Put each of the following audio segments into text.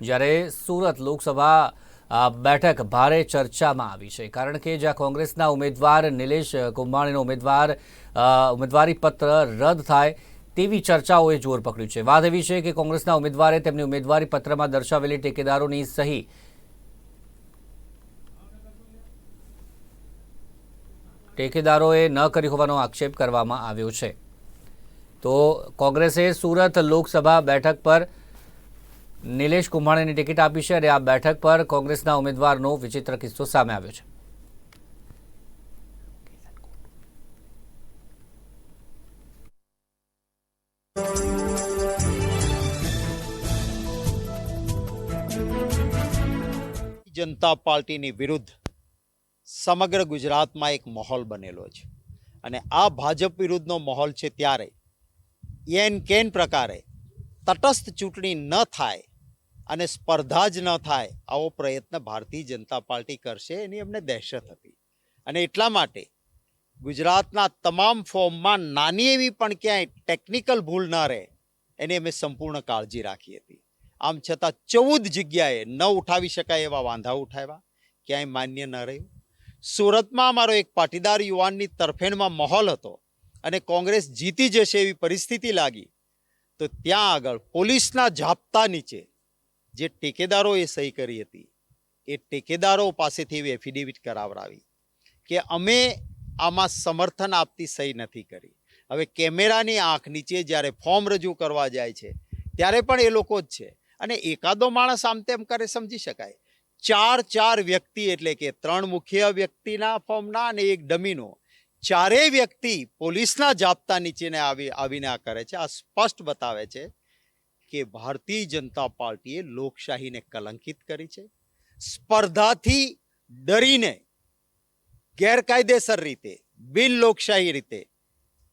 જ્યારે સુરત લોકસભા બેઠક ભારે ચર્ચામાં આવી છે. કારણ કે જ્યાં કોંગ્રેસના ઉમેદવાર નિલેશ કુંભાણીનો ઉમેદવાર ઉમેદવારી પત્ર રદ થાય તેવી ચર્ચાઓએ જોર પકડ્યું છે. વાત એવી છે કે કોંગ્રેસના ઉમેદવારે તેમની ઉમેદવારી પત્રમાં દર્શાવેલી ટેકેદારોની સહી ટેકેદારોએ ન કરી હોવાનો આક્ષેપ કરવામાં આવ્યો છે. તો કોંગ્રેસે સુરત લોકસભા બેઠક પર નિલેશ કુંભાણીની ટિકિટ આપી છે અને આ બેઠક પર કોંગ્રેસના ઉમેદવારનો વિચિત્ર કિસ્સો સામે આવ્યો છે. જનતા પાર્ટીની વિરુદ્ધ સમગ્ર ગુજરાતમાં એક માહોલ બનેલો છે. અને આ ભાજપ વિરુદ્ધનો માહોલ છે ત્યારે. એન કેન પ્રકારે તટસ્થ ચૂંટણી ન થાય અને સ્પર્ધા જ ન થાય, આવો પ્રયત્ન ભારતીય જનતા પાર્ટી કરશે એની અમને દહેશત હતી. અને એટલા માટે ગુજરાતના તમામ ફોર્મમાં નાની એવી પણ ક્યાંય ટેકનિકલ ભૂલ ન રહે, એની અમે સંપૂર્ણ કાળજી રાખી હતી. આમ છતાં ચૌદ જગ્યાએ ન ઉઠાવી શકાય એવા વાંધા ઉઠાવ્યા, ક્યાંય માન્ય ન રહ્યું. સુરતમાં અમારો એક પાટીદાર યુવાનની તરફેણમાં માહોલ હતો અને કોંગ્રેસ જીતી જશે એવી પરિસ્થિતિ લાગી. તો ત્યાં આગળ પોલીસના ઝાપતા નીચે જે ટેકેદારોએ સહી કરી હતી, એ ટેકેદારો પાસેથી એવી એફિડેવિટ કરાવડાવી કે અમે આમાં સમર્થન આપતી સહી નથી કરી. હવે કેમેરાની આંખ નીચે જ્યારે ફોર્મ રજૂ કરવા જાય છે, ત્યારે પણ એ લોકો જ છે. અને એકાદો માણસ આમ તેમ કરે સમજી શકાય. ચાર ચાર વ્યક્તિ એટલે કે ત્રણ મુખ્ય વ્યક્તિના ફોર્મના અને એક ડમીનો, ચારેય વ્યક્તિ પોલીસના જાપ્તા નીચેને આવી, આવીને આ કરે છે. આ સ્પષ્ટ બતાવે છે કે ભારતીય જનતા પાર્ટીએ લોકશાહીને કલંકિત કરી છે. સ્પર્ધાથી ડરીને ગેરકાયદેસર રીતે, બિન લોકશાહી રીતે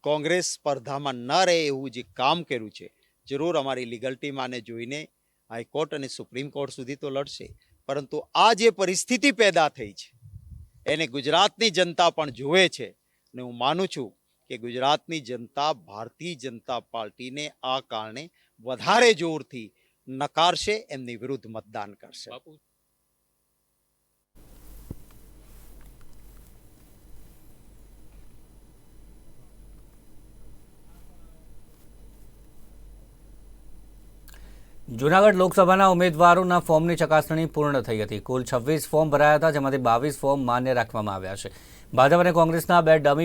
કોંગ્રેસ સ્પર્ધામાં ન રહે એવું જે કામ કર્યું છે, જરૂર અમારી લીગલ ટીમ આને જોઈને હાઈકોર્ટ અને સુપ્રીમ કોર્ટ સુધી તો લડશે. પરંતુ આ જે પરિસ્થિતિ પેદા થઈ છે, એને ગુજરાતની જનતા પણ જુએ છે અને હું માનું છું કે ગુજરાતની જનતા ભારતીય જનતા પાર્ટીને આ કારણે વધારે જોરથી નકારશે એમની વિરુદ્ધ મતદાન કરશે. જૂનાગઢ લોકસભાના ઉમેદવારોના ફોર્મની ચકાસણી પૂર્ણ થઈ હતી. કુલ છવ્વીસ ફોર્મ ભરાયા હતા જેમાંથી બાવીસ ફોર્મ માન્ય રાખવામાં આવ્યા છે. ભાજપ અને કોંગ્રેસના બે ડમી